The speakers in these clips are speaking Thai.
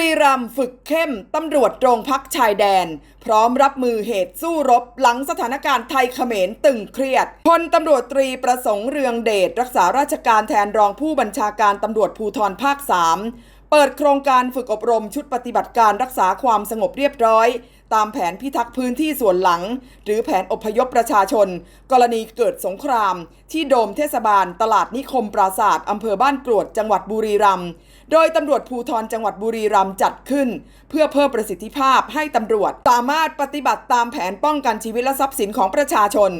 รีรัมฝึกเข้มตำรวจโรงพักชายแดน พร้อมรับมือเหตุสู้รบหลังสถานการณ์ไทยเขมรตึงเครียดพลตำรวจตรีประสงค์เรืองเดชรักษาราชการแทนรองผู้บัญชาการตำรวจภูธรภาค 3 เปิดโครงการฝึกอบรมชุดปฏิบัติการรักษาความสงบเรียบร้อย ตามแผนพิทักษ์พื้นที่ส่วนหลัง หรือแผนอพยพประชาชน กรณีเกิดสงคราม ที่โดมเทศบาล ตลาดนิคมปราศาสตร์อำเภอบ้านกรวดจังหวัดบุรีรัมย์โดยตำรวจภูธรจังหวัดบุรีรัมย์จัดขึ้น เพื่อเพิ่มประสิทธิภาพให้ตำรวจสามารถปฏิบัติตามแผนป้องกันชีวิตและทรัพย์สินของประชาชน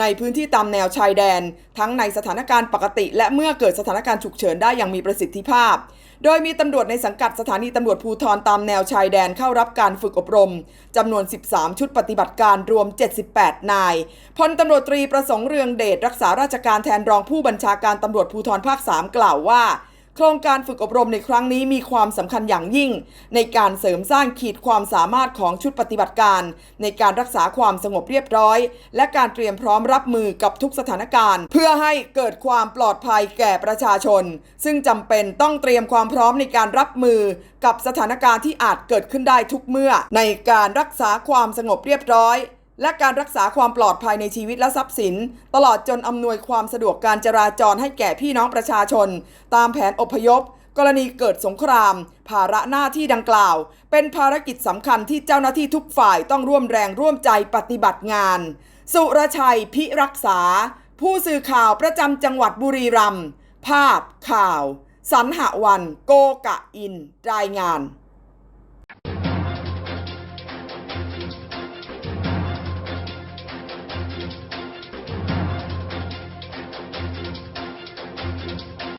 ในพื้นที่ตามแนวชายแดน ทั้งในสถานการณ์ปกติ และเมื่อเกิดสถานการณ์ฉุกเฉินได้อย่างมีประสิทธิภาพ โดยมีตำรวจในสังกัดสถานีตำรวจภูธรตามแนวชายแดนเข้ารับการฝึกอบรมจำนวน 13 ชุดปฏิบัติการรวม 78 นาย พลตำรวจตรีประสงค์เรืองเดชรักษาราชการแทนรองผู้บัญชาการตำรวจภูธรภาค 3 กล่าวว่า ครงการฝึกอบรมในครั้งนี้มีความสำคัญอย่างยิ่ง ในการเสริมสร้างขีดความสามารถของชุดปฏิบัติการ ในการรักษาความสงบเรียบร้อย และการเตรียมพร้อมรับมือกับทุกสถานการณ์ เพื่อให้เกิดความปลอดภัยแก่ประชาชน ซึ่งจำเป็นต้องเตรียมความพร้อมในการรับมือกับสถานการณ์ที่อาจเกิดขึ้นได้ทุกเมื่อ ในการรักษาความสงบเรียบร้อย และการรักษาความปลอดภัยในชีวิตและทรัพย์สิน ตลอดจนอำนวยความสะดวกการจราจรให้แก่พี่น้องประชาชน ตามแผนอพยพ กรณีเกิดสงคราม ภาระหน้าที่ดังกล่าว เป็นภารกิจสำคัญที่เจ้าหน้าที่ทุกฝ่ายต้องร่วมแรงร่วมใจปฏิบัติงาน สุรชัยพิรักษา ผู้สื่อข่าวประจำจังหวัดบุรีรัมย์ภาพข่าว สันหวัน โกกะอิน รายงาน